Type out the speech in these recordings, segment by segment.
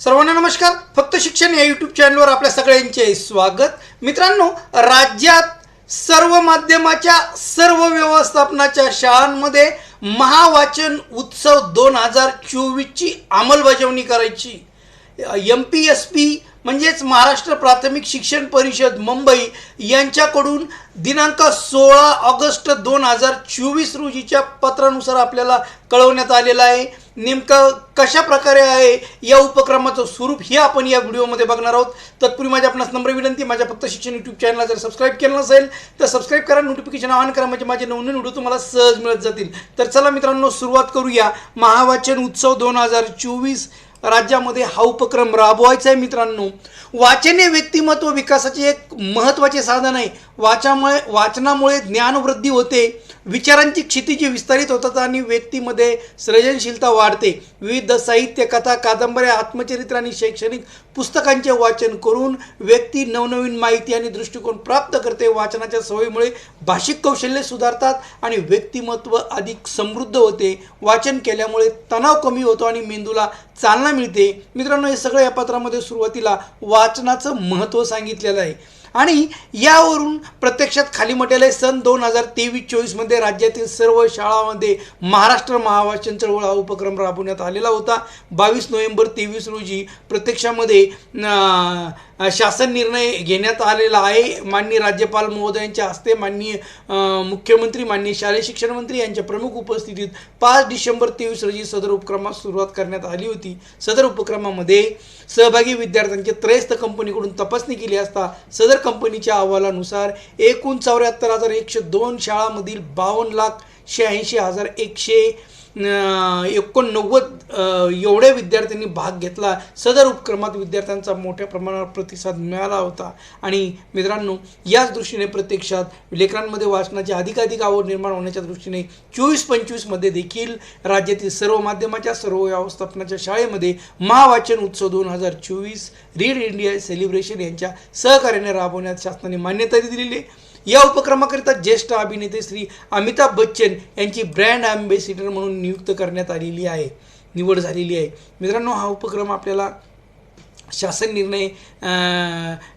सर्वांना नमस्कार. फक्त शिक्षण या यूट्यूब चॅनलवर आपल्या सगळ्यांचे स्वागत. मित्रांनो राज्यात सर्व माध्यमाच्या सर्व व्यवस्थापनाच्या शाळांमध्ये महावाचन उत्सव दोन हजार चोवीसची अंमलबजावणी करायची. एम पी एस पी म्हणजेच महाराष्ट्र प्राथमिक शिक्षण परिषद मुंबई यांच्याकडून दिनांक सोळा ऑगस्ट दोन हजार चोवीस रोजीच्या पत्रानुसार आपल्याला कळवण्यात आलेलं आहे. नेमकं कशा प्रकारे आहे या उपक्रमाचं स्वरूप हे आपण या व्हिडिओमध्ये बघणार आहोत. तत्पूर्वी माझ्या आपणास नम्र विनंती माझ्या फक्त शिक्षण यूट्यूब चॅनलला जर सबस्क्राईब केलं नसेल तर सबस्क्राईब करा नोटिफिकेशन ऑन करा म्हणजे माझे नवनवीन व्हिडिओ तुम्हाला सहज मिळत जातील. तर चला मित्रांनो सुरुवात करूया. महावाचन उत्सव दोन हजार चोवीस राज्यामध्ये हा उपक्रम राबवायचा आहे मित्रांनो. वाचन हे व्यक्तिमत्व विकासाचे एक महत्त्वाचे साधन आहे. वाचामुळे वाचनामुळे ज्ञानवृद्धी होते. विचारांची क्षितिजी विस्तारित होतात आणि व्यक्तीमध्ये सृजनशीलता वाढते. विविध साहित्य कथा कादंबऱ्या आत्मचरित्र आणि शैक्षणिक पुस्तकांचे वाचन करून व्यक्ती नवनवीन माहिती आणि दृष्टिकोन प्राप्त करते. वाचनाच्या सवयीमुळे भाषिक कौशल्य सुधारतात आणि व्यक्तिमत्व अधिक समृद्ध होते. वाचन केल्यामुळे तणाव कमी होतो आणि मेंदूला चालना मिळते. मित्रांनो हे सगळं या पत्रामध्ये सुरुवातीला वाचनाचं महत्त्व सांगितलेलं आहे. आणि यावरून प्रत्यक्षात खाली म्हटलेलं आहे सन दोन हजार तेवीस चोवीसमध्ये राज्यातील सर्व शाळांमध्ये महाराष्ट्र महावाचन चळवळ हा उपक्रम राबवण्यात आलेला होता. बावीस नोव्हेंबर तेवीस रोजी प्रत्यक्षामध्ये अं, शासन निर्णय घेण्यात आलेला आहे. माननीय राज्यपाल महोदयांच्या हस्ते माननीय मुख्यमंत्री माननीय शालेय शिक्षण मंत्री यांच्या प्रमुख उपस्थितीत पाच डिसेंबर तेवीस रोजी सदर उपक्रमास सुरुवात करण्यात आली होती. सदर उपक्रमामध्ये सहभागी विद्यार्थ्यांचे त्रयस्थ कंपनीकडून तपासणी केली असता सदर कंपनीच्या अहवालानुसार एकूण चौऱ्याहत्तर हजार एकशे दोन शाळांमधील बावन्न लाख शहाऐंशी हजार एकशे एकोणनव्वद एवढ्या विद्यार्थ्यांनी भाग घेतला. सदर उपक्रमात विद्यार्थ्यांचा मोठ्या प्रमाणावर प्रतिसाद मिळाला होता. आणि मित्रांनो याच दृष्टीने प्रत्यक्षात लेकरांमध्ये वाचनाची अधिकाधिक आवड निर्माण होण्याच्या दृष्टीने चोवीस पंचवीसमध्ये देखील राज्यातील सर्व माध्यमाच्या सर्व व्यवस्थापनाच्या शाळेमध्ये महावाचन उत्सव दोन हजार चोवीस रीड इंडिया सेलिब्रेशन यांच्या सहकार्याने राबवण्यात शासनाने मान्यता दिलेली आहे. या उपक्रमाकरिता ज्येष्ठ अभिनेते श्री अमिताभ बच्चन यांची ब्रँड अँबेसिडर म्हणून नियुक्त करण्यात आलेली आहे निवड झालेली आहे. मित्रांनो हा उपक्रम आपल्याला शासन निर्णय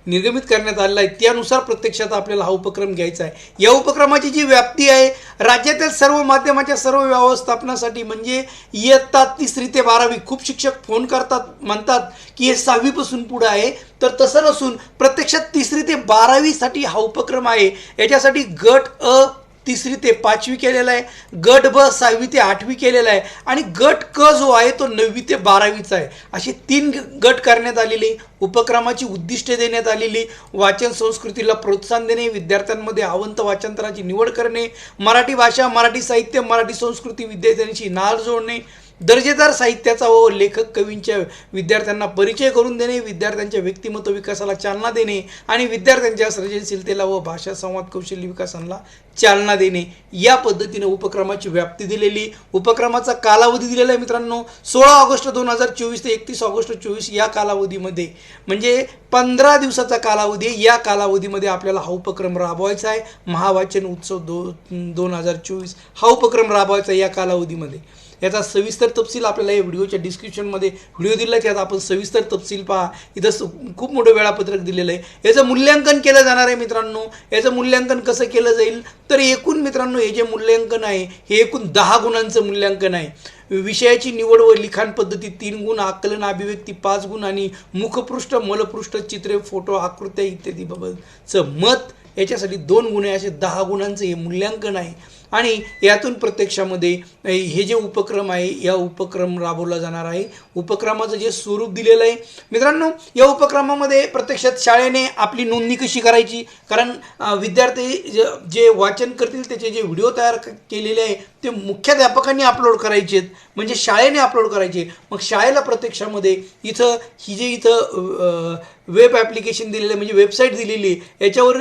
निर्गमित करण्यात आलेला आहे. त्यानुसार प्रत्यक्षात आपल्याला हा उपक्रम घ्यायचा आहे. या उपक्रमाची जी व्याप्ती आहे राज्यातील सर्व माध्यमाच्या सर्व व्यवस्थापनासाठी म्हणजे इयत्ता तिसरी ते बारावी खूप शिक्षक फोन करतात म्हणतात की हे सहावीपासून पुढं आहे. तर तसं नसून प्रत्यक्षात तिसरी ते बारावीसाठी हा उपक्रम आहे. याच्यासाठी गट अ तिसरी ते पाचवी केलेला आहे. गट ब सहावी ते आठवी केलेला आहे. आणि गट क जो आहे तो नववी ते बारावीचा आहे. असे तीन ग- गट करण्यात आलेले उपक्रमाची उद्दिष्टे देण्यात आलेली वाचन संस्कृतीला प्रोत्साहन देणे विद्यार्थ्यांमध्ये आवंत वाचनतराची निवड करणे मराठी भाषा मराठी साहित्य मराठी संस्कृती विद्यार्थ्यांशी नाळ जोडणे दर्जेदार साहित्याचा व लेखक कवींच्या विद्यार्थ्यांना परिचय करून देणे विद्यार्थ्यांच्या व्यक्तिमत्व विकासाला चालना देणे आणि विद्यार्थ्यांच्या सृजनशीलतेला व भाषा संवाद कौशल्य विकासाला चालना देणे या पद्धतीने उपक्रमाची व्याप्ती दिलेली. उपक्रमाचा कालावधी दिलेला आहे मित्रांनो. सोळा ऑगस्ट दोन हजार चोवीस ते एकतीस ऑगस्ट चोवीस या कालावधीमध्ये म्हणजे पंधरा दिवसाचा कालावधी या कालावधीमध्ये आपल्याला हा उपक्रम राबवायचा आहे. महावाचन उत्सव दो दोन हजार चोवीस हा उपक्रम राबवायचा या कालावधीमध्ये. याचा सविस्तर तपशील आपल्याला या व्हिडिओच्या डिस्क्रिप्शनमध्ये व्हिडिओ दिला त्यात आपण सविस्तर तपशील पहा. इथं खूप मोठं वेळापत्रक दिलेलं आहे. याचं मूल्यांकन केलं जाणार आहे मित्रांनो. याचं मूल्यांकन कसं केलं जाईल? तर एकूण मित्रांनो हे जे मूल्यांकन आहे हे एकूण दहा गुणांचं मूल्यांकन आहे. विषयाची निवड व लिखाण पद्धती तीन गुण आकलन अभिव्यक्ती पाच गुण आणि मुखपृष्ठ मलपृष्ठ चित्रे फोटो आकृत्या इत्यादी बाबतचं मत याच्यासाठी दोन गुण आहे. असे दहा गुणांचं हे मूल्यांकन आहे. आणि यातून प्रत्यक्षामध्ये हे जे उपक्रम आहे या उपक्रम राबवला जाणार आहे. उपक्रमाचं जे स्वरूप दिलेलं आहे. मित्रांनो या उपक्रमामध्ये प्रत्यक्षात शाळेने आपली नोंदणी कशी करायची? कारण विद्यार्थी जे जे वाचन करतील त्याचे जे व्हिडिओ तयार केलेले आहे ते मुख्याध्यापकांनी अपलोड करायचे आहेत. म्हणजे शाळेने अपलोड करायचे मग शाळेला प्रत्यक्षामध्ये इथं ही जे इथं वेब ॲप्लिकेशन दिलेलं आहे म्हणजे वेबसाईट दिलेली आहे याच्यावर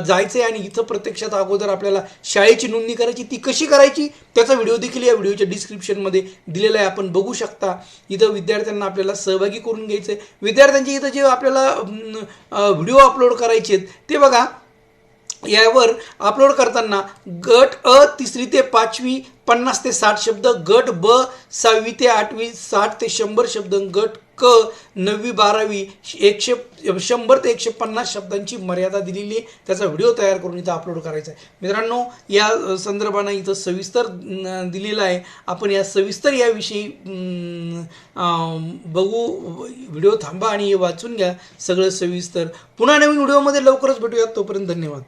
जायचं आहे आणि इथं प्रत्यक्षात अगोदर आपल्याला शाळेची नोंदणी करायची करायची ती कशी करायची त्याचा व्हिडिओ देखील या व्हिडिओच्या डिस्क्रिप्शनमध्ये दिलेला आहे. आपण बघू शकता इथं विद्यार्थ्यांना आपल्याला सहभागी करून घ्यायचं आहे विद्यार्थ्यांचे इथं जे आपल्याला व्हिडिओ अपलोड करायचे आहेत ते बघा. यावर अपलोड करताना गट अ तिसरी ते पाचवी पन्नास ते साठ शब्द गट ब सहावी ते आठवी साठ ते शंभर शब्द गट क नववी बारावी एकशे शंभर ते एकशे पन्नास शब्दांची मर्यादा दिलेली आहे. त्याचा व्हिडिओ तयार करून इथं अपलोड करायचा आहे. मित्रांनो या संदर्भानं इथं सविस्तर दिलेलं आहे. आपण या सविस्तर याविषयी बघू व्हिडिओ थांबा आणि हे वाचून घ्या. सगळं सविस्तर. पुन्हा नवीन व्हिडिओमध्ये लवकरच भेटूयात. तोपर्यंत धन्यवाद.